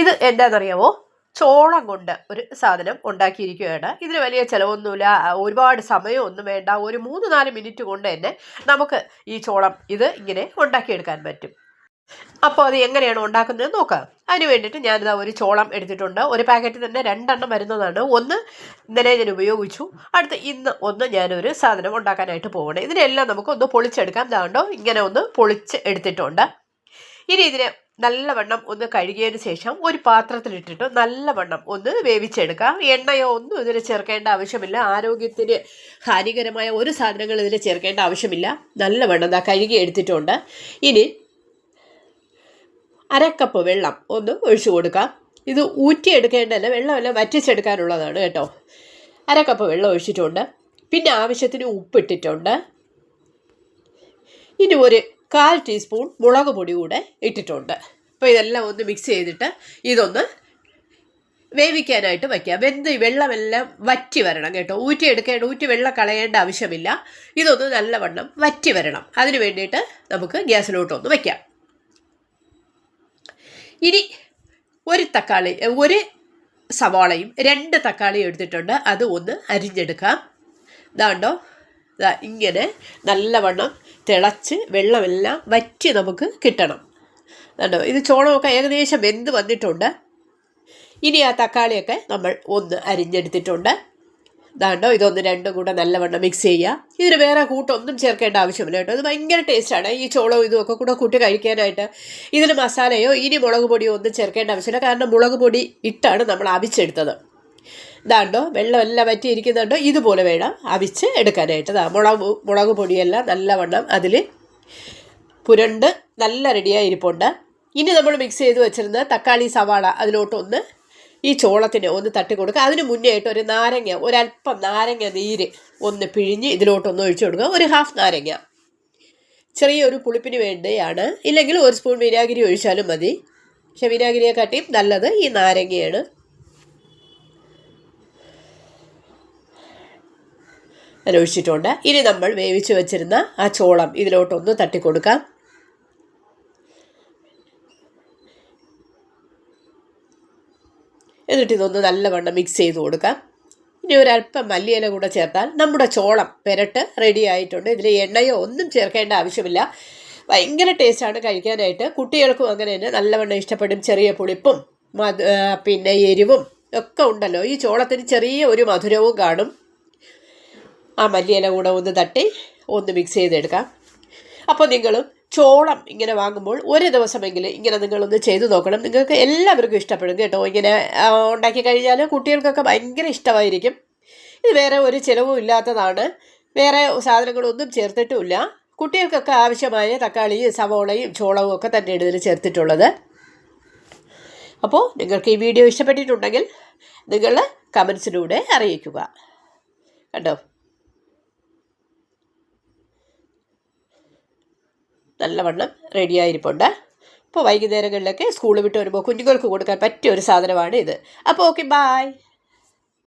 ഇത് എന്താണെന്നറിയാമോ ചോളം കൊണ്ട് ഒരു സാധനം ഉണ്ടാക്കിയിരിക്കുകയാണ്. ഇതിന് വലിയ ചിലവൊന്നുമില്ല. ഒരുപാട് സമയമൊന്നും വേണ്ട. ഒരു മൂന്ന് നാല് മിനിറ്റ് കൊണ്ട് തന്നെ നമുക്ക് ഈ ചോളം ഇത് ഇങ്ങനെ ഉണ്ടാക്കിയെടുക്കാൻ പറ്റും. അപ്പോൾ അത് എങ്ങനെയാണ് ഉണ്ടാക്കുന്നത് നോക്കാം. അതിന് വേണ്ടിയിട്ട് ഞാനിതാ ഒരു ചോളം എടുത്തിട്ടുണ്ട്. ഒരു പാക്കറ്റിൽ തന്നെ രണ്ടെണ്ണം വരുന്നതാണ്. ഒന്ന് ഇന്നലെ ഞാൻ ഉപയോഗിച്ചു. അടുത്ത് ഇന്ന് ഒന്ന് ഞാനൊരു സാധനം ഉണ്ടാക്കാനായിട്ട് പോകണം ഇതിനെല്ലാം നമുക്ക് ഒന്ന് പൊളിച്ചെടുക്കാം. ഇതാണ്ടോ ഇങ്ങനെ ഒന്ന് പൊളിച്ച് എടുത്തിട്ടുണ്ട്. ഇനി ഇതിനെ നല്ലവണ്ണം ഒന്ന് കഴുകിയതിന് ശേഷം ഒരു പാത്രത്തിലിട്ടിട്ട് നല്ലവണ്ണം ഒന്ന് വേവിച്ചെടുക്കാം എണ്ണയോ ഒന്നും ഇതിൽ ചേർക്കേണ്ട ആവശ്യമില്ല. ആരോഗ്യത്തിന് ഹാനികരമായ ഒരു സാധനങ്ങൾ ഇതിൽ ചേർക്കേണ്ട ആവശ്യമില്ല. നല്ലവണ്ണം എന്താ കഴുകി എടുത്തിട്ടുണ്ട്. ഇനി അരക്കപ്പ് വെള്ളം ഒന്ന് ഒഴിച്ചു കൊടുക്കാം. ഇത് ഊറ്റിയെടുക്കേണ്ടതല്ല വെള്ളമെല്ലാം വറ്റിച്ചെടുക്കാനുള്ളതാണ് കേട്ടോ. അരക്കപ്പ് വെള്ളം ഒഴിച്ചിട്ടുണ്ട്. പിന്നെ ആവശ്യത്തിന് ഉപ്പിട്ടിട്ടുണ്ട്. ഇനി ഒരു കാൽ ടീസ്പൂൺ മുളക് പൊടി കൂടെ ഇട്ടിട്ടുണ്ട്. അപ്പോൾ ഇതെല്ലാം ഒന്ന് മിക്സ് ചെയ്തിട്ട് ഇതൊന്ന് വേവിക്കാനായിട്ട് വയ്ക്കുക വെന്ത് വെള്ളമെല്ലാം വറ്റി വരണം കേട്ടോ. ഊറ്റി എടുക്കേണ്ട ഊറ്റി വെള്ളം കളയേണ്ട ആവശ്യമില്ല. ഇതൊന്ന് നല്ലവണ്ണം വറ്റി വരണം. അതിന് വേണ്ടിയിട്ട് നമുക്ക് ഗ്യാസിലോട്ടൊന്ന് വയ്ക്കാം. ഇനി ഒരു തക്കാളി ഒരു സവാളയും രണ്ട് തക്കാളിയും എടുത്തിട്ടുണ്ട്. അത് ഒന്ന് അരിഞ്ഞെടുക്കാം. ഇതാണ്ടോ ഇതാ ഇങ്ങനെ നല്ലവണ്ണം തിളച്ച് വെള്ളമെല്ലാം വറ്റി നമുക്ക് കിട്ടണം. കണ്ടോ? ഇത് ചോളമൊക്കെ ഏകദേശം വെന്ത് വന്നിട്ടുണ്ട്. ഇനി ആ തക്കാളിയൊക്കെ നമ്മൾ ഒന്ന് അരിഞ്ഞെടുത്തിട്ടുണ്ട്. ഇതാണ്ടോ ഇതൊന്ന് രണ്ടും കൂടെ നല്ലവണ്ണം മിക്സ് ചെയ്യുക. ഇതിന് വേറെ കൂട്ടൊന്നും ചേർക്കേണ്ട ആവശ്യമില്ല കേട്ടോ. ഇത് ഭയങ്കര ടേസ്റ്റാണ് ഈ ചോളവും ഇതും ഒക്കെ കൂടെ കൂട്ടി കഴിക്കാനായിട്ട്. ഇതിന് മസാലയോ ഇനി മുളക് പൊടിയോ ഒന്നും ചേർക്കേണ്ട ആവശ്യമില്ല. കാരണം മുളക് പൊടി ഇട്ടാണ് നമ്മൾ അവിച്ചെടുത്തത്. ഇതാണ്ടോ വെള്ളമെല്ലാം വറ്റിയിരിക്കുന്നുണ്ടോ ഇതുപോലെ വേണം അവിച്ച് എടുക്കാനായിട്ട്. മുളക് മുളക് പൊടിയെല്ലാം നല്ലവണ്ണം അതിൽ പുരണ്ട് നല്ല റെഡിയായി ഇരിപ്പുണ്ട്. ഇനി നമ്മൾ മിക്സ് ചെയ്ത് വെച്ചിരുന്ന തക്കാളി സവാള അതിലോട്ടൊന്ന് ഈ ചോളത്തിന് ഒന്ന് തട്ടി കൊടുക്കുക. അതിന് മുന്നേ ആയിട്ട് ഒരു നാരങ്ങ ഒരല്പം നാരങ്ങ നീര് ഒന്ന് പിഴിഞ്ഞ് ഇതിലോട്ടൊന്ന് ഒഴിച്ചു കൊടുക്കുക. ഒരു ഹാഫ് നാരങ്ങ. ചെറിയൊരു പുളിപ്പിന് വേണ്ടിയാണ്. ഇല്ലെങ്കിൽ ഒരു സ്പൂൺ വിനാഗിരി ഒഴിച്ചാലും മതി. പക്ഷെ വിനാഗിരിയെക്കാട്ടിയും നല്ലത് ഈ നാരങ്ങയാണ്. ഞാൻ ഒഴിച്ചിട്ടുണ്ട് ഇനി നമ്മൾ വേവിച്ച് വെച്ചിരുന്ന ആ ചോളം ഇതിലോട്ടൊന്ന് തട്ടിക്കൊടുക്കാം. എന്നിട്ട് ഇതൊന്ന് നല്ലവണ്ണം മിക്സ് ചെയ്ത് കൊടുക്കാം. ഇനി ഒരല്പം മല്ലിയില കൂടെ ചേർത്താൽ നമ്മുടെ ചോളം പെരട്ട് റെഡി ആയിട്ടുണ്ട്. ഇതിൽ എണ്ണയോ ഒന്നും ചേർക്കേണ്ട ആവശ്യമില്ല. ഭയങ്കര ടേസ്റ്റാണ് കഴിക്കാനായിട്ട്. കുട്ടികൾക്കും അങ്ങനെ തന്നെ നല്ലവണ്ണം ഇഷ്ടപ്പെടും ചെറിയ പുളിപ്പും പിന്നെ എരിവും ഒക്കെ ഉണ്ടല്ലോ. ഈ ചോളത്തിന് ചെറിയ ഒരു മധുരവും കാണും. ആ മല്ലിയില കൂടെ ഒന്ന് തട്ടി ഒന്ന് മിക്സ് ചെയ്തെടുക്കാം. അപ്പോൾ നിങ്ങൾ ചോളം ഇങ്ങനെ വാങ്ങുമ്പോൾ ഒരു ദിവസമെങ്കിലും ഇങ്ങനെ നിങ്ങളൊന്ന് ചെയ്തു നോക്കണം. നിങ്ങൾക്ക് എല്ലാവർക്കും ഇഷ്ടപ്പെടും കേട്ടോ. ഇങ്ങനെ ഉണ്ടാക്കി കഴിഞ്ഞാൽ കുട്ടികൾക്കൊക്കെ ഭയങ്കര ഇഷ്ടമായിരിക്കും. ഇത് വേറെ ഒരു ചിലവും ഇല്ലാത്തതാണ്. വേറെ സാധനങ്ങളൊന്നും ചേർത്തിട്ടുമില്ല. കുട്ടികൾക്കൊക്കെ ആവശ്യമായ തക്കാളിയും സവോളയും ചോളവും ഒക്കെ തന്നെയാണ് ഇതിൽ ചേർത്തിട്ടുള്ളത്. അപ്പോൾ നിങ്ങൾക്ക് ഈ വീഡിയോ ഇഷ്ടപ്പെട്ടിട്ടുണ്ടെങ്കിൽ നിങ്ങൾ കമൻസിലൂടെ അറിയിക്കുക. കണ്ടോ? നല്ലവണ്ണം റെഡിയായിരിപ്പുണ്ട് ഇപ്പോൾ വൈകുന്നേരങ്ങളിലൊക്കെ സ്കൂൾ വിട്ട് വരുമ്പോൾ കുഞ്ഞുങ്ങൾക്ക് കൊടുക്കാൻ പറ്റിയ ഒരു സാധനമാണ് ഇത്. അപ്പോൾ ഓക്കെ ബായ്